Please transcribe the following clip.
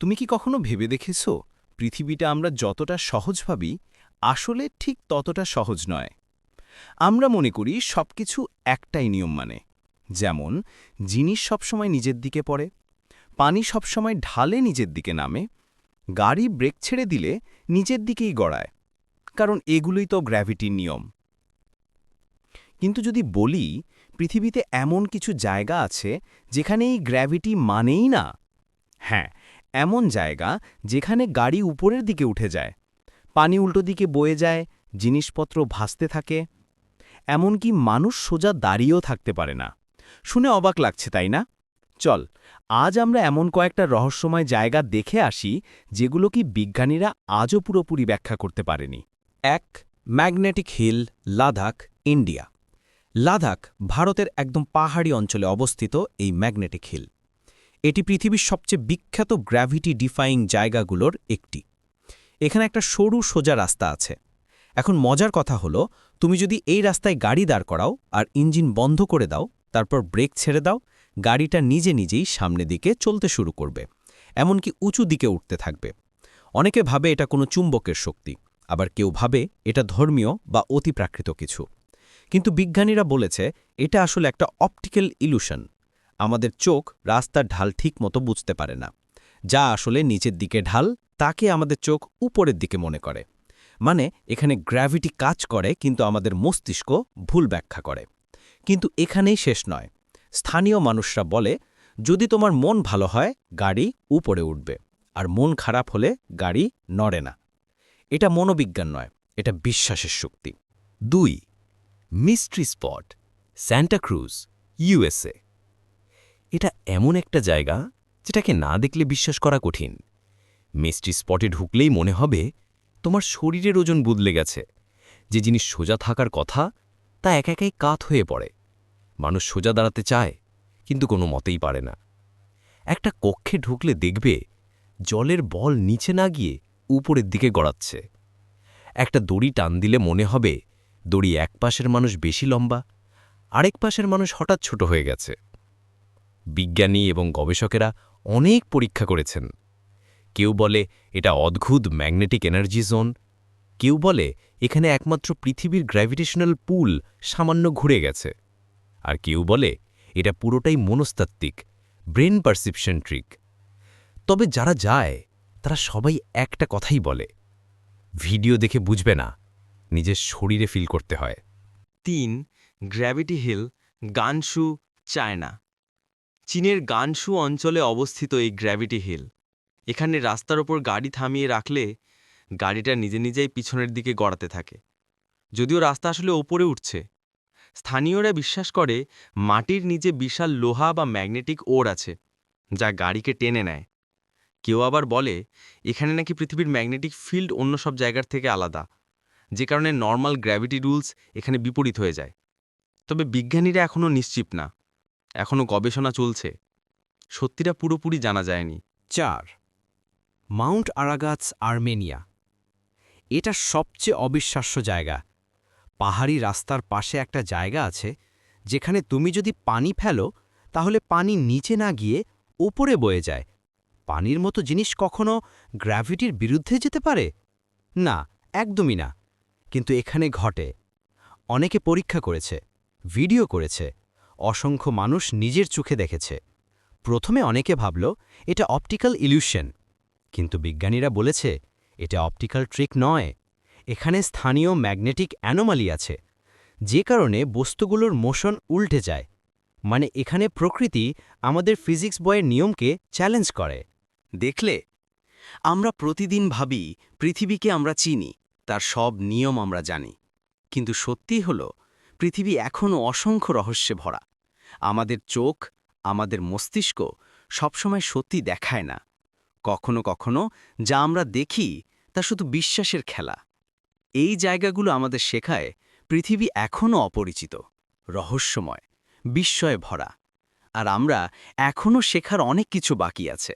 তুমি কি কখনো ভেবে দেখেছ, পৃথিবীটা আমরা যতটা সহজ ভাবি, আসলে ঠিক ততটা সহজ নয়? আমরা মনে করি সবকিছু একটাই নিয়ম মানে যেমন, জিনিস সবসময় নিজের দিকে পড়ে, পানি সবসময় ঢালে নিজের দিকে নামে, গাড়ি ব্রেক ছেড়ে দিলে নিজের দিকেই গড়ায়, কারণ এগুলোই তো গ্র্যাভিটির নিয়ম। কিন্তু যদি বলি, পৃথিবীতে এমন কিছু জায়গা আছে, যেখানে এই গ্র্যাভিটি মানেই না। হ্যাঁ এমন জায়গা যেখানে গাড়ি উপরের দিকে উঠে যায়, পানি উল্টো দিকে বয়ে যায়, জিনিসপত্র ভাসতে থাকে, এমনকি মানুষ সোজা দাঁড়িয়েও থাকতে পারে না। শুনে অবাক লাগছে, তাই না? চল, আজ আমরা এমন কয়েকটা রহস্যময় জায়গা দেখে আসি, যেগুলো কি বিজ্ঞানীরা আজও পুরোপুরি ব্যাখ্যা করতে পারেনি। এক, magnetic hill, Ladakh, India. Ladakh, ভারতের একদম পাহাড়ি অঞ্চলে অবস্থিত এই ম্যাগনেটিক হিল। এটি পৃথিবীর সবচেয়ে বিখ্যাত গ্র্যাভিটি ডিফাইং জায়গাগুলোর একটি। এখানে একটা সরু সোজা রাস্তা আছে। এখন মজার কথা হলো, তুমি যদি এই রাস্তায় গাড়ি দাঁড় করাও আর ইঞ্জিন বন্ধ করে দাও, তারপর ব্রেক ছেড়ে দাও, গাড়িটা নিজে নিজেই সামনে দিকে চলতে শুরু করবে, এমনকি উঁচু দিকে উঠতে থাকবে। অনেকে ভাবে এটা কোনো চুম্বকের শক্তি, আবার কেউ ভাবে এটা ধর্মীয় বা অতিপ্রাকৃত কিছু। কিন্তু বিজ্ঞানীরা বলেছে, এটা আসলে একটা অপটিক্যাল ইলুশন আমাদের চোখ রাস্তার ঢাল ঠিক মতো বুঝতে পারে না। যা আসলে নিচের দিকে ঢাল, তাকে আমাদের চোখ উপরের দিকে মনে করে। মানে এখানে গ্র্যাভিটি কাজ করে, কিন্তু আমাদের মস্তিষ্ক ভুল ব্যাখ্যা করে। কিন্তু এখানেই শেষ নয়। স্থানীয় মানুষরা বলে, যদি তোমার মন ভালো হয়, গাড়ি উপরে উঠবে। আর মন খারাপ হলে গাড়ি নড়ে না। এটা মনোবিজ্ঞান নয়, এটা বিশ্বাসের শক্তি। দুই, মিস্ট্রি স্পট স্যান্টাক্রুজ ইউএসএ। এটা এমন একটা জায়গা যেটাকে না দেখলে বিশ্বাস করা কঠিন। মিস্ট্রি স্পটে ঢুকলেই মনে হবে তোমার শরীরের ওজন বদলে গেছে। যে জিনিস সোজা থাকার কথা, তা এক একাই কাত হয়ে পড়ে। মানুষ সোজা দাঁড়াতে চায়, কিন্তু কোনো মতেই পারে না। একটা কক্ষে ঢুকলে দেখবে জলের বল নিচে না গিয়ে উপরের দিকে গড়াচ্ছে। একটা দড়ি টান দিলে মনে হবে দড়ি এক পাশের মানুষ বেশি লম্বা, আরেক পাশের মানুষ হঠাৎ ছোট হয়ে গেছে। বিজ্ঞানী এবং গবেষকেরা অনেক পরীক্ষা করেছেন। কেউ বলে এটা অদ্ভুত ম্যাগনেটিক এনার্জি জোন, কেউ বলে এখানে একমাত্র পৃথিবীর গ্র্যাভিটেশনাল পুল সামান্য ঘুরে গেছে, আর কেউ বলে এটা পুরোটাই মনস্তাত্ত্বিক, ব্রেন পারসেপশন ট্রিক। তবে যারা যায়, তারা সবাই একটা কথাই বলে, ভিডিও দেখে বুঝবে না, নিজের শরীরে ফিল করতে হয়। তিন, গ্র্যাভিটি হিল গানশু চায়না। চীনের গানশু অঞ্চলে অবস্থিত এই গ্র্যাভিটি হিল। এখানে রাস্তার ওপর গাড়ি থামিয়ে রাখলে গাড়িটা নিজে নিজেই পিছনের দিকে গড়াতে থাকে। যদিও রাস্তা আসলে ওপরে উঠছে। স্থানীয়রা বিশ্বাস করে মাটির নিচে বিশাল লোহা বা ম্যাগনেটিক ওর আছে, যা গাড়িকে টেনে নেয়। কেউ আবার বলে, এখানে নাকি পৃথিবীর ম্যাগনেটিক ফিল্ড অন্য সব জায়গার থেকে আলাদা, যে কারণে নর্মাল গ্র্যাভিটি রুলস এখানে বিপরীত হয়ে যায়। তবে বিজ্ঞানীরা এখনও নিশ্চিত না। এখনও গবেষণা চলছে। সত্যিটা পুরোপুরি জানা যায়নি। চার, মাউন্ট আরাগাতস আর্মেনিয়া। এটা সবচেয়ে অবিশ্বাস্য জায়গা। পাহাড়ি রাস্তার পাশে একটা জায়গা আছে, যেখানে তুমি যদি পানি ফেলো, তাহলে পানি নিচে না গিয়ে ওপরে বয়ে যায়। পানির মতো জিনিস কখনো গ্র্যাভিটির বিরুদ্ধে যেতে পারে? না, একদমই না। কিন্তু এখানে ঘটে। অনেকে পরীক্ষা করেছে, ভিডিও করেছে। অসংখ্য মানুষ নিজের চোখে দেখেছে। প্রথমে অনেকে ভাবল, এটা অপটিক্যাল ইলিউশন। কিন্তু বিজ্ঞানীরা বলেছে, এটা অপটিক্যাল ট্রিক নয়। এখানে স্থানীয় ম্যাগনেটিক অ্যানোমালি আছে, যে কারণে বস্তুগুলোর মোশন উল্টে যায়। মানে এখানে প্রকৃতি আমাদের ফিজিক্স বয়ের নিয়মকে চ্যালেঞ্জ করে। দেখলে? আমরা প্রতিদিন ভাবি, পৃথিবীকে আমরা চিনি, তার সব নিয়ম আমরা জানি। কিন্তু সত্যি হল পৃথিবী এখনও অসংখ্য রহস্যে ভরা। আমাদের চোখ, আমাদের মস্তিষ্ক সবসময় সত্যি দেখায় না। কখনো কখনো যা আমরা দেখি তা শুধু বিশ্বাসের খেলা। এই জায়গাগুলো আমাদের শেখায় পৃথিবী এখনও অপরিচিত, রহস্যময় বিস্ময়ে ভরা আর আমরা এখনও শেখার অনেক কিছু বাকি আছে।